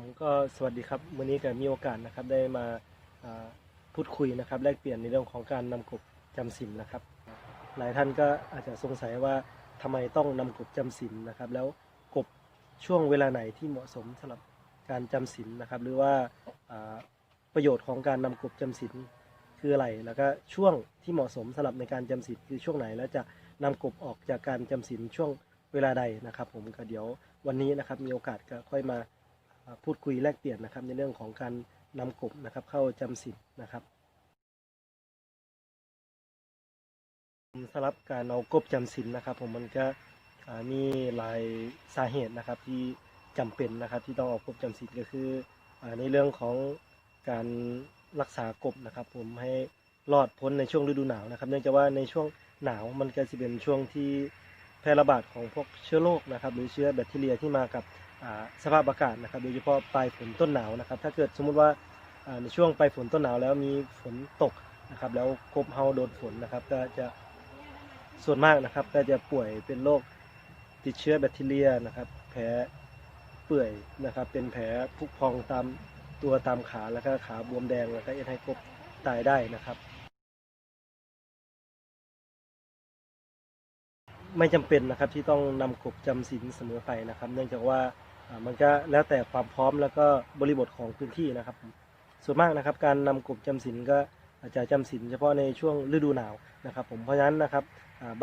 ผมก็สวัสดีครับวันนี้ก็มีโอกาสนะครับได้มาพูดคุยนะครับแลกเปลี่ยนในเรื่องของการนำกบจำศีลนะครับ หลายท่านก็อาจจะสงสัยว่าทำไมต้องนำกบจำศีลนะครับ แล้วกบช่วงเวลาไหนที่เหมาะสมสำหรับการจำศีลนะครับ หรือว่าประโยชน์ของการนำกบจำศีลคืออะไร แล้วก็ช่วงที่เหมาะสมสำหรับในการจำศีลคือช่วงไหน แล้วจะนำกบออกจากการจำศีลช่วงเวลาใดนะครับ ผมก็เดี๋ยววันนี้นะครับมีโอกาสก็ค่อยมา พูดคุยแลกเปลี่ยนนะครับในเรื่องของการนำกบนะครับเข้าจำศีลนะครับสำหรับการเอากบจำศีลนะครับ ผมมันก็มีหลายสาเหตุนะครับที่จำเป็นนะครับที่ต้องเอากบจำศีลก็คือในเรื่องของการรักษากบนะครับ ผมให้รอดพ้นในช่วงฤดูหนาวนะครับ เนื่องจากว่าในช่วงหนาวมันก็จะเป็นช่วงที่แพร่ระบาดของพวกเชื้อโรคนะครับ หรือเชื้อแบคทีเรียที่มากับ สภาพอากาศนะครับ โดยเฉพาะปลายฝนต้นหนาวนะครับ ถ้าเกิดสมมุติว่าในช่วงปลายฝนต้นหนาวแล้วมีฝนตกนะครับ แล้วกบเฮาโดนฝนนะครับ ก็จะส่วนมากนะครับ ก็จะป่วยเป็นโรคติดเชื้อแบคทีเรียนะครับ แผลเปื่อยนะครับ เป็นแผลพุพองตามตัวตามขาแล้วก็ขาบวมแดงแล้วก็เอ็นให้กบตายได้นะครับ ไม่จำเป็นนะครับที่ต้องนำกบจำศีลเสมอไปนะครับ เนื่องจากว่า มันก็แล้วแต่ความพร้อมแล้วก็บริบทของพื้นที่นะครับ ส่วนมากนะครับ การนำกบจำศีลก็อาจจะจำศีลเฉพาะในช่วงฤดูหนาวนะครับ ผมเพราะฉะนั้นนะครับ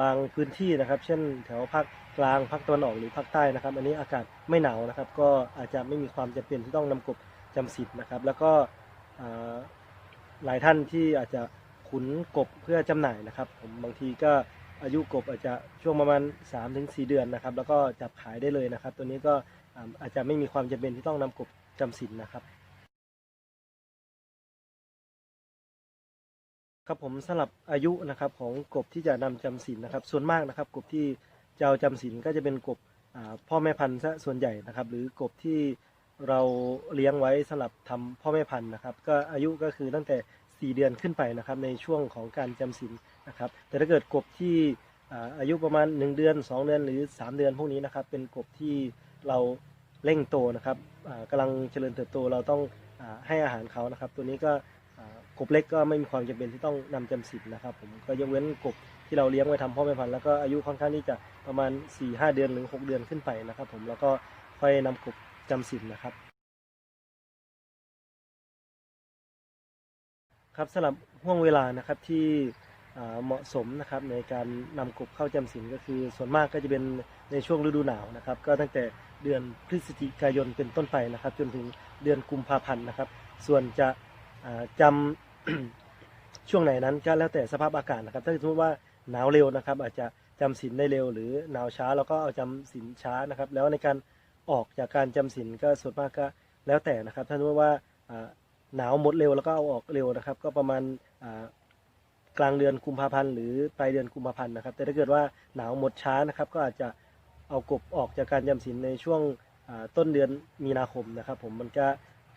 บางพื้นที่นะครับ เช่นแถวภาคกลางภาคตะวันออกหรือภาคใต้นะครับ อันนี้อากาศไม่หนาวนะครับ ก็อาจจะไม่มีความจำเป็นที่ต้องนำกบจำศีลนะครับ แล้วก็หลายท่านที่อาจจะขุนกบเพื่อจำหน่ายนะครับ ผมบางทีก็อายุกบอาจจะช่วงประมาณ 3-4 เดือนนะครับ แล้วก็จับขายได้เลยนะครับ ตัวนี้ก็ อาจจะไม่มีความจำเป็นที่ต้องนำกบจำศีลนะครับ ครับผมสำหรับอายุนะครับของกบที่จะนำจำศีลนะครับ ส่วนมากนะครับกบที่จะเอาจำศีลก็จะเป็นกบพ่อแม่พันธุ์ซะส่วนใหญ่นะครับ หรือกบที่เราเลี้ยงไว้สำหรับทำพ่อแม่พันธุ์นะครับ ก็อายุก็คือตั้งแต่ 4 เดือนขึ้นไปนะครับ ในช่วงของการจำศีลนะครับ แต่ถ้าเกิดกบที่อาอายุประมาณ 1 เดือน 2 เดือนหรือ 3 เดือนพวกนี้นะครับ เป็นกบที่เรา เร่งโตนะครับอ่ากำลังเจริญเติบโตเราต้องอให้อาหารเขานะครับ ตัวนี้ก็กบเล็กก็ไม่มีความจำเป็นที่ต้องนำจำศีลนะครับผมก็ยกเว้นกบที่เราเลี้ยงไว้ทำพ่อแม่พันธุ์แล้วก็อายุค่อนข้างที่จะประมาณ 4-5 เดือนหรือ 6 เดือนขึ้นไปนะครับ ผมแล้วก็ค่อยนำกบจำศีลนะครับครับสำหรับห่วงเวลานะครับที่เหมาะสมนะครับในการนำกบเข้าจำศีลก็คือส่วนมากก็จะเป็นในช่วงฤดูหนาวนะครับ ก็ตั้งแต่ เดือนพฤศจิกายนเป็นต้นไปนะครับ จนถึงเดือนกุมภาพันธ์นะครับ ส่วนจะอ่าจำช่วงไหนนั้นก็แล้วแต่สภาพอากาศนะครับ ถ้าสมมติว่าหนาวเร็วนะครับ อาจจะจำศีลได้เร็ว หรือหนาวช้าเราก็เอาจำศีลช้านะครับ แล้วในการออกจากการจำศีลก็ส่วนมากก็แล้วแต่นะครับถ้าสมมติว่าหนาวหมดเร็วแล้วก็เอาออกเร็วนะครับ ก็ประมาณกลางเดือนกุมภาพันธ์หรือปลายเดือนกุมภาพันธ์นะครับ แต่ถ้าเกิดว่าหนาวหมดช้านะครับ ก็อาจจะ เอากบออกจากการจำศีลในช่วงต้นเดือนมีนาคมนะครับผมมันก็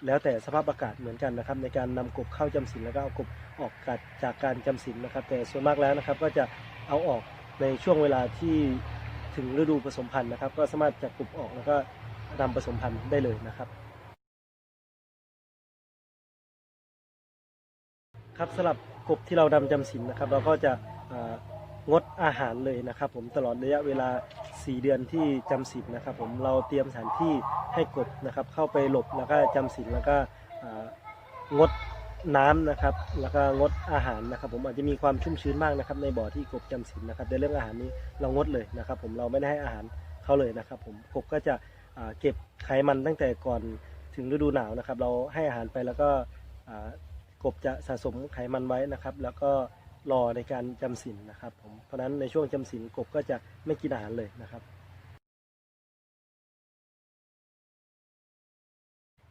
แล้วแต่สภาพอากาศเหมือนกันนะครับ ในการนำกบเข้าจำศีลแล้วก็เอากบออกจากการจำศีลนะครับ แต่ส่วนมากแล้วนะครับก็จะเอาออกในช่วงเวลาที่ถึงฤดูผสมพันธุ์นะครับ ก็สามารถจับกบออกแล้วก็นำผสมพันธุ์ได้เลยนะครับครับสำหรับกบที่เรานำจำศีลนะครับ เราก็จะ งดอาหารเลยนะครับผมตลอดระยะเวลา 4 เดือนที่จำศีลนะครับผมเราเตรียมสถานที่ให้กบนะครับ เข้าไปหลบแล้วก็จำศีลแล้วก็งดน้ำนะครับ แล้วก็งดอาหารนะครับผมอาจจะมีความชุ่มชื้นมากนะครับ ในบ่อที่กบจำศีลนะครับในเรื่องอาหารนี้เรางดเลยนะครับ ผมเราไม่ได้ให้อาหารเขาเลยนะครับผมกบก็จะเก็บไขมันตั้งแต่ก่อนถึงฤดูหนาวนะครับ เราให้อาหารไปแล้วก็กบจะสะสมไขมันไว้นะครับ แล้วก็ รอในการจำศีลนะครับผมเพราะฉะนั้นในช่วงจำศีลกบก็จะไม่กินอาหารเลยนะครับ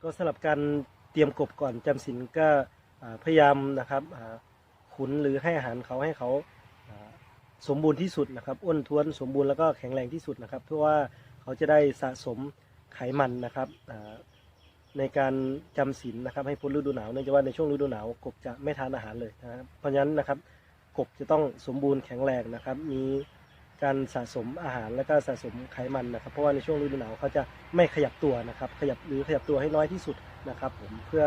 ก็สำหรับการเตรียมกบก่อนจำศีลก็พยายามนะครับขุนหรือให้อาหารเขาให้เขาสมบูรณ์ที่สุดนะครับอ้วนท้วนสมบูรณ์แล้วก็แข็งแรงที่สุดนะครับ เพื่อว่าเขาจะได้สะสมไขมันนะครับในการจำศีลนะครับให้พ้นฤดูหนาวเนื่องจากว่าในช่วงฤดูหนาวกบจะไม่ทานอาหารเลยนะครับเพราะฉะนั้นนะครับ กบจะต้องสมบูรณ์แข็งแรงนะครับ มีการสะสมอาหารและก็สะสมไขมันนะครับ เพราะว่าในช่วงฤดูหนาวเขาจะไม่ขยับตัวนะครับ ขยับหรือขยับตัวให้น้อยที่สุดนะครับ ผมเพื่อ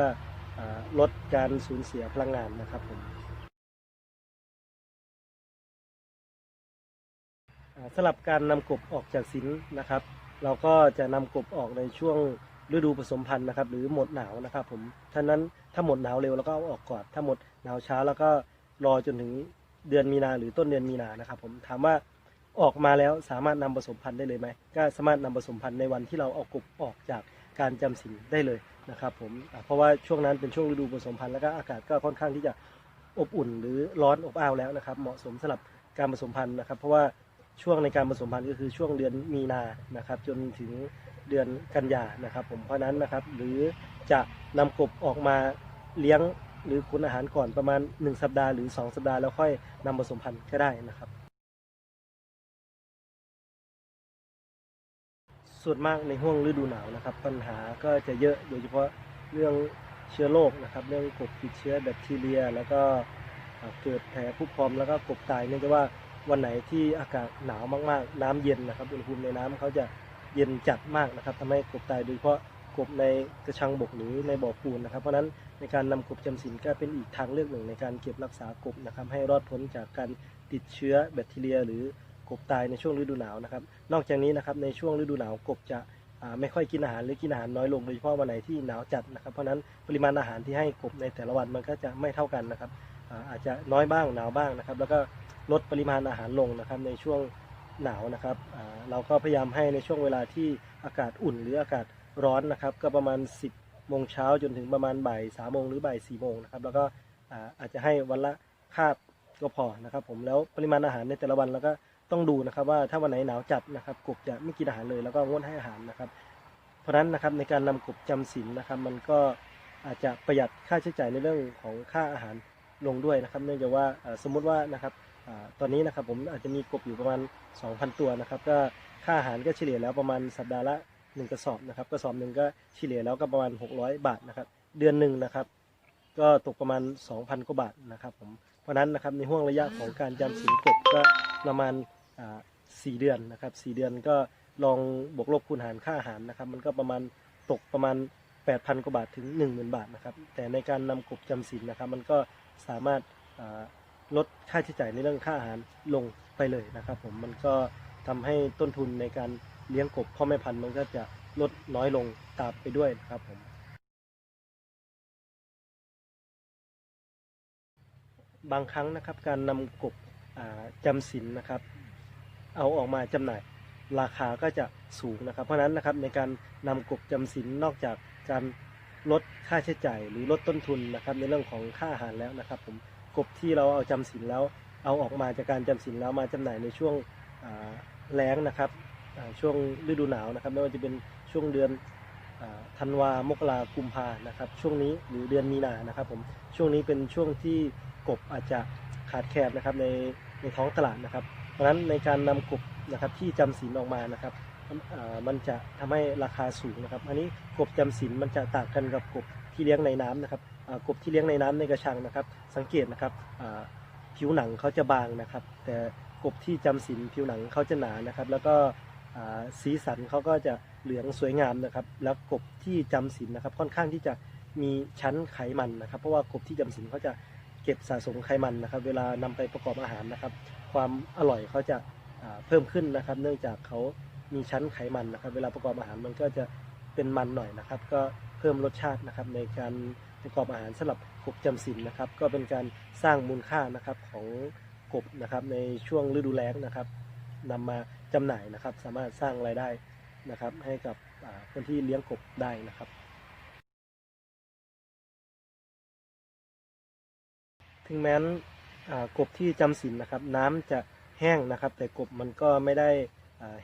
อลดการสูญเสียพลังงานนะครับผมสำหรับการนำกบออกจากสินนะครับ เราก็จะนำกบออกในช่วงฤดูผสมพันธุ์นะครับ หรือหมดหนาวนะครับ ผมท่านั้นถ้าหมดหนาวเร็วเราก็เอาออกก่อนถ้าหมดหนาวช้าแล้วก็รอจนถึง เดือนมีนาหรือต้นเดือนมีนานะครับผมถามว่าออกมาแล้วสามารถนำผสมพันธุ์ได้เลยไหมก็สามารถนำผสมพันธุ์ในวันที่เราเอากบออกจากการจำศีลได้เลยนะครับผมเพราะว่าช่วงนั้นเป็นช่วงฤดูผสมพันธุ์แล้วก็อากาศก็ค่อนข้างที่จะอบอุ่นหรือร้อนอบอ้าวแล้วนะครับ เหมาะสมสำหรับการผสมพันธุ์นะครับ เพราะว่าช่วงในการผสมพันธุ์ก็คือช่วงเดือนมีนานะครับ จนถึงเดือนกันยานะครับ ผมเพราะนั้นนะครับ หรือจะนำกบออกมาเลี้ยง หรือคุณอาหารก่อนประมาณ 1 สัปดาห์หรือ 2 สัปดาห์แล้วค่อยนำผสมพันธุ์ก็ได้นะครับ ส่วนมากในห่วงฤดูหนาวนะครับ ปัญหาก็จะเยอะโดยเฉพาะเรื่องเชื้อโรคนะครับ เรื่องกบติดเชื้อแบคทีเรีย แล้วก็เกิดแผลผู้พองแล้วก็กบตายเนื่องจากว่าวันไหนที่อากาศหนาวมากๆ น้ำเย็นนะครับอุณหภูมิในน้ำเขาจะเย็นจัดมากนะครับทำให้กบตายโดยเฉพาะกบในกระชังบกหรือในบ่อปูนนะครับ เพราะฉะนั้น ในการนำกบจำศีลก็เป็นอีกทางเลือกหนึ่งในการเก็บรักษากบนะครับให้รอดพ้นจากการติดเชื้อแบคทีเรีย หรือกบตายในช่วงฤดูหนาวนะครับ นอกจากนี้นะครับในช่วงฤดูหนาวกบจะไม่ค่อยกินอาหารหรือกินอาหารน้อยลงโดยเฉพาะวันไหนที่หนาวจัดนะครับ เพราะนั้นปริมาณอาหารที่ให้กบในแต่ละวันมันก็จะไม่เท่ากันนะครับอาจจะน้อยบ้างหนาวบ้างนะครับ แล้วก็ลดปริมาณอาหารลงนะครับในช่วงหนาวนะครับเราก็พยายามให้ในช่วงเวลาที่อากาศอุ่นหรืออากาศร้อนนะครับ ก็ประมาณ 10 โมงเช้าจนถึงประมาณบ่ายสามโมงหรือบ่ายสี่โมงนะครับแล้วก็อาจจะให้วันละคาบก็พอนะครับผมแล้วปริมาณอาหารในแต่ละวันแล้วก็ต้องดูนะครับว่าถ้าวันไหนหนาวจัดนะครับกบจะไม่กินอาหารเลยแล้วก็งดให้อาหารนะครับ เพราะฉะนั้นนะครับในการนำกบจำศีลนะครับ มันก็อาจจะประหยัดค่าใช้จ่ายในเรื่องของค่าอาหารลงด้วยนะครับ เนื่องจากว่าสมมุติว่านะครับอตอนนี้นะครับผมอาจจะมีกบอยู่ประมาณ 2,000 ตัวนะครับ ก็ค่าอาหารก็เฉลี่ยแล้วประมาณสัปดาห์ละ 1กระสอบนะครับกระสอบหนึ่งก็เฉลี่ยแล้วก็ประมาณ 600 บาทนะครับ เดือนหนึ่งนะครับ ก็ตกประมาณ 2,000กว่าบาทนะครับผมเพราะนั้นนะครับในห่วงระยะของการจำศีลกบก็ประมาณสี่เดือนนะครับสี่เดือนก็ลองบวกลบคูณหารค่าอาหารนะครับ มันก็ประมาณตกประมาณ 8,000กว่าบาทถึง 10,000 บาทนะครับ แต่ในการนำกบจำศีลนะครับ มันก็สามารถลดค่าใช้จ่ายในเรื่องค่าอาหารลงไปเลยนะครับ ผมมันก็ทำให้ต้นทุนในการ เลี้ยงกบพ่อแม่พันธุ์มันก็จะลดน้อยลงตามไปด้วยนะครับผมบางครั้งนะครับการนำกบอ่าจำศีลนะครับ เอาออกมาจำหน่ายราคาก็จะสูงนะครับ เพราะฉะนั้นนะครับในการนำกบจำศีลนอกจากการลดค่าใช้จ่ายหรือลดต้นทุนนะครับ ในเรื่องของค่าอาหารแล้วนะครับ ผมกบที่เราเอาจำศีลแล้ว เอาออกมาจากการจำศีลแล้วมาจำหน่ายในช่วงแล้งนะครับ ช่วงฤดูหนาวนะครับไม่ว่าจะเป็นช่วงเดือนธันวามกรากุมภานะครับช่วงนี้หรือเดือนมีนานะครับผมช่วงนี้เป็นช่วงที่กบอาจจะขาดแคลนนะครับในในท้องตลาดนะครับ เพราะฉะนั้นในการนำกบนะครับที่จำศีลออกมานะครับมันจะทำให้ราคาสูงนะครับ อันนี้กบจำศีลมันจะต่างกันกับกบที่เลี้ยงในน้ำนะครับกบที่เลี้ยงในน้ำในกระชังนะครับ สังเกตนะครับผิวหนังเขาจะบางนะครับ แต่กบที่จำศีลผิวหนังเขาจะหนานะครับ แล้วก็ สีสันเขาก็จะเหลืองสวยงามนะครับ แล้วกบที่จำศีลนะครับ ค่อนข้างที่จะมีชั้นไขมันนะครับ เพราะว่ากบที่จำศีลเขาจะเก็บสะสมไขมันนะครับ เวลานำไปประกอบอาหารนะครับ ความอร่อยเขาจะาเพิ่มขึ้นนะครับ เนื่องจากเขามีชั้นไขมันนะครับ เวลาประกอบอาหารมันก็จะเป็นมันหน่อยนะครับ ก็เพิ่มรสชาตินะครับในการประกอบอาหารสำหรับกบจำศีลนะครับ ก็เป็นการสร้างมูลค่านะครับของกบนะครับในช่วงฤดูแล้งนะครับนำมา จำหน่ายนะครับ สามารถสร้างรายได้นะครับให้กับคนที่เลี้ยงกบได้นะครับ ถึงแม้นกบที่จำศีลนะครับ น้ำจะแห้งนะครับ แต่กบมันก็ไม่ได้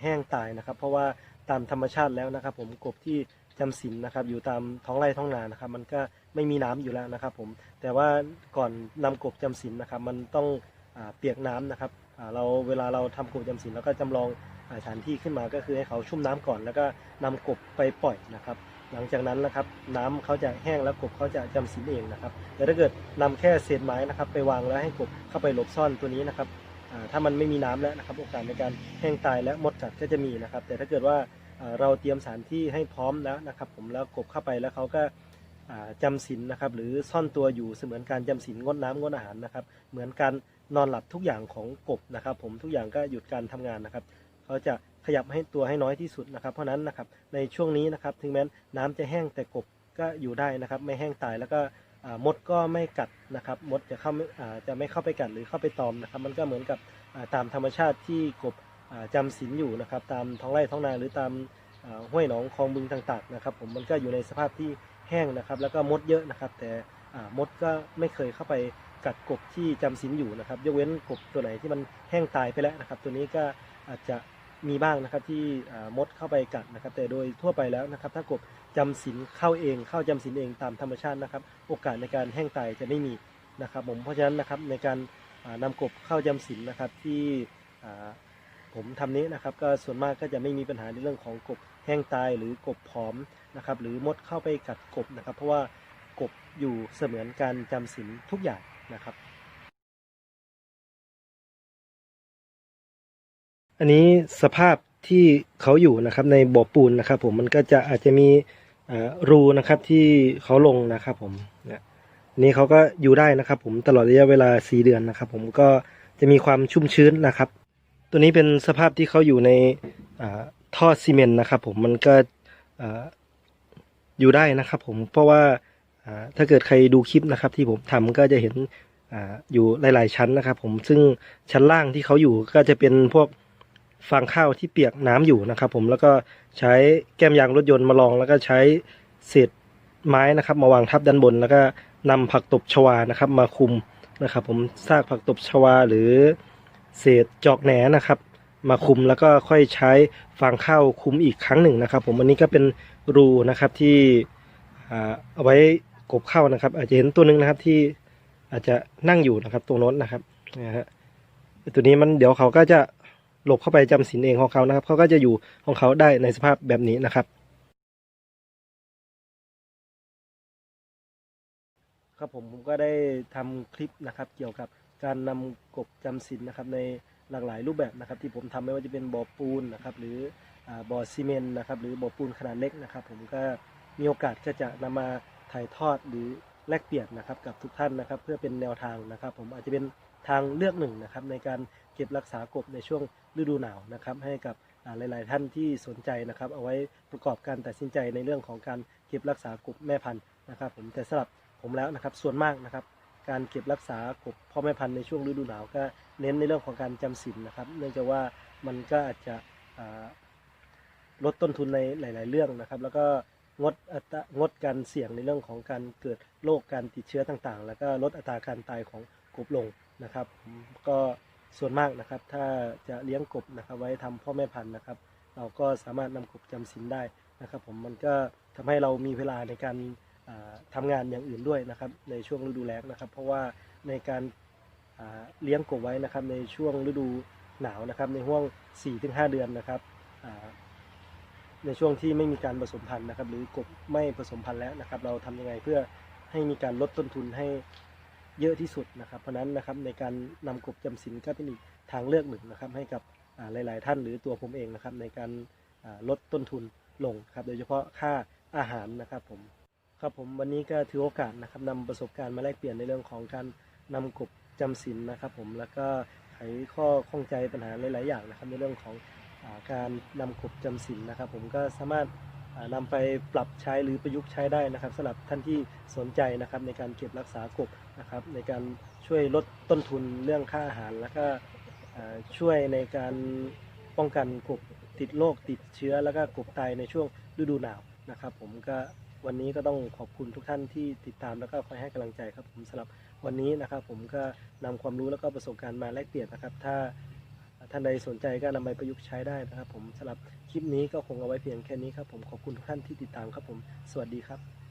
แห้งตายนะครับ เพราะว่าตามธรรมชาติแล้วนะครับ ผมกบที่จำศีลนะครับ อยู่ตามท้องไร่ท้องนานะครับ มันก็ไม่มีน้ำอยู่แล้วนะครับ ผมแต่ว่าก่อนนำกบจำศีลนะครับ มันต้องอเปียกน้ำนะครับ เราเวลาเราทำกบจำศีลเราก็จำลองสถานที่ขึ้นมาก็คือให้เขาชุ่มน้ำก่อน แล้วก็นำกบไปปล่อยนะครับ หลังจากนั้นนะครับน้ำเขาจะแห้งแล้วกบเขาจะจำศีลเองนะครับแต่ถ้าเกิดนำแค่เศษไม้นะครับ ไปวางแล้วให้กบเข้าไปหลบซ่อนตัวนี้นะครับถ้ามันไม่มีน้ำแล้วนะครับโอกาสในการแห้งตายและมดกัดก็จะมีนะครับ แต่ถ้าเกิดว่าเราเตรียมสถานที่ให้พร้อมแล้วนะครับ ผมแล้วกบเข้าไปแล้วเขาก็อ่าจำศีลนะครับ หรือซ่อนตัวอยู่เสมือนการจำศีลงดน้ำงดอาหารนะครับ เหมือนการ นอนหลับทุกอย่างของกบนะครับ ผมทุกอย่างก็หยุดการทำงานนะครับเขาจะขยับให้ตัวให้น้อยที่สุดนะครับ เพราะนั้นนะครับในช่วงนี้นะครับ ถึงแม้น้ำจะแห้งแต่กบก็อยู่ได้นะครับ ไม่แห้งตายแล้วก็มดก็ไม่กัดนะครับ มดจะเข้าจะไม่เข้าไปกัดหรือเข้าไปตอมนะครับ มันก็เหมือนกับตามธรรมชาติที่กบอ่าจำศีลอยู่นะครับ ตามท้องไร่ท้องนาหรือตามห้วยหนองคลองบึงต่างๆนะครับ ผมมันก็อยู่ในสภาพที่แห้งนะครับ แล้วก็มดเยอะนะครับ แต่มดก็ไม่เคยเข้าไป กัดกบที่จำศีลอยู่นะครับ ยกเว้นกบตัวไหนที่มันแห้งตายไปแล้วนะครับ ตัวนี้ก็อาจจะมีบ้างนะครับที่อ่ามดเข้าไปกัดนะครับ แต่โดยทั่วไปแล้วนะครับ ถ้ากบจำศีลเข้าเองเข้าจำศีลเองตามธรรมชาตินะครับ โอกาสในการแห้งตายจะไม่มีนะครับ ผมเพราะฉะนั้นนะครับในการอ่านำกบเข้าจำศีลนะครับที่อ่าผมทำนี้นะครับ ก็ส่วนมากก็จะไม่มีปัญหาในเรื่องของกบแห้งตายหรือกบผอมนะครับ หรือมดเข้าไปกัดกบนะครับ เพราะว่ากบอยู่เสมือนการจำศีลทุกอย่าง นะครับ อันนี้สภาพที่เขาอยู่นะครับในบ่อปูนนะครับ ผมมันก็จะอาจจะมีรูนะครับที่เขาลงนะครับ ผมเนี่ยนี่เขาก็อยู่ได้นะครับ ผมตลอดระยะเวลา 4 เดือนนะครับ ผมก็จะมีความชุ่มชื้นนะครับ ตัวนี้เป็นสภาพที่เขาอยู่ในท่อซีเมนต์นะครับ ผมมันก็อยู่ได้นะครับ ผมเพราะว่า ถ้าเกิดใครดูคลิปนะครับที่ผมทำก็จะเห็นออยู่หลาย ๆ ชั้นนะครับ ผมซึ่งชั้นล่างที่เขาอยู่ก็จะเป็นพวกฟางข้าวที่เปียกน้ำอยู่นะครับ ผมแล้วก็ใช้แก้มยางรถยนต์มาลอง แล้วก็ใช้เศษไม้นะครับ มาวางทับด้านบน แล้วก็นำผักตบชวานะครับ มาคุมนะครับ ผมซากผักตบชวาหรือเศษจอกแหนนะครับ มาคุมแล้วก็ค่อยใช้ฟางข้าวคุมอีกครั้งหนึ่งนะครับ ผมอันนี้ก็เป็นรูนะครับที่เอาไว้ กบเข้านะครับ อาจจะเห็นตัวหนึ่งนะครับที่อาจจะนั่งอยู่นะครับ ตรงโน้นนะครับนะฮะตัวนี้มันเดี๋ยวเขาก็จะหลบเข้าไปจำศีลเองของเขานะครับ เขาก็จะอยู่ของเขาได้ในสภาพแบบนี้นะครับ ครับผมผมก็ได้ทำคลิปนะครับ เกี่ยวกับการนำกบจำศีลนะครับในหลากหลายรูปแบบนะครับ ที่ผมทำไม่ว่าจะเป็นบ่อปูนนะครับ หรืออาบ่อซีเมนต์นะครับ หรือบ่อปูนขนาดเล็กนะครับ ผมก็มีโอกาสก็จะนำมา ถ่ายทอดหรือแลกเปลี่ยนนะครับกับทุกท่านนะครับ เพื่อเป็นแนวทางนะครับ ผมอาจจะเป็นทางเลือกหนึ่งนะครับ ในการเก็บรักษากบในช่วงฤดูหนาวนะครับ ให้กับหลาย ๆ ท่านที่สนใจนะครับ เอาไว้ประกอบการตัดสินใจในเรื่องของการเก็บรักษากบแม่พันธุ์นะครับ ผมแต่สำหรับผมแล้วนะครับส่วนมากนะครับ การเก็บรักษากบพ่อแม่พันธุ์ในช่วงฤดูหนาวก็เน้นในเรื่องของการจำศีลนะครับ เนื่องจากว่ามันก็อาจจะลดต้นทุนในหลาย ๆ เรื่องนะครับ แล้วก็ งดอัตรางดการเสี่ยงในเรื่องของการเกิดโรคการติดเชื้อต่างๆ แล้วก็ลดอัตราการตายของกบลงนะครับก็ส่วนมากนะครับถ้าจะเลี้ยงกบนะครับไว้ทำพ่อแม่พันธุ์นะครับ เราก็สามารถนำกบจำศีลได้นะครับผมมันก็ทำให้เรามีเวลาในการอ่าทำงานอย่างอื่นด้วยนะครับในช่วงฤดูแล้งนะครับ เพราะว่าในการเลี้ยงกบไว้นะครับในช่วงฤดูหนาวนะครับในห่วง 4-5 เดือนนะครับ ในช่วงที่ไม่มีการผสมพันธุ์นะครับ หรือกบไม่ผสมพันธุ์แล้วนะครับ เราทำยังไงเพื่อให้มีการลดต้นทุนให้เยอะที่สุดนะครับ เพราะฉะนั้นนะครับในการนำกบจำศีลก็เป็นอีกทางเลือกหนึ่งนะครับ ให้กับหลาย ๆ ท่านหรือตัวผมเองนะครับ ในการลดต้นทุนลงครับ โดยเฉพาะค่าอาหารนะครับผมครับผมวันนี้ก็ถือโอกาสนะครับนำประสบการณ์มาแลกเปลี่ยนในเรื่องของการนำกบจำศีลนะครับ ผมแล้วก็ไขข้อข้องใจปัญหาหลาย ๆ อย่างนะครับ ในเรื่องของ การนำกบจำศีลนะครับ ผมก็สามารถอ่านำไปปรับใช้หรือประยุกต์ใช้ได้นะครับสำหรับท่านที่สนใจนะครับในการเก็บรักษากบนะครับ ในการช่วยลดต้นทุนเรื่องค่าอาหาร แล้วก็ช่วยในการป้องกันกบติดโรคติดเชื้อ แล้วก็กบตายในช่วงฤดูหนาวนะครับ ผมก็วันนี้ก็ต้องขอบคุณทุกท่านที่ติดตามแล้วก็คอยให้กำลังใจครับผมสำหรับวันนี้นะครับ ผมก็นำความรู้แล้วก็ประสบการณ์มาแลกเปลี่ยนนะครับ ถ้า ท่านใดสนใจก็นำไปประยุกต์ใช้ได้นะครับ ผมสำหรับคลิปนี้ก็คงเอาไว้เพียงแค่นี้ครับผมขอบคุณทุกท่านที่ติดตามครับผมสวัสดีครับ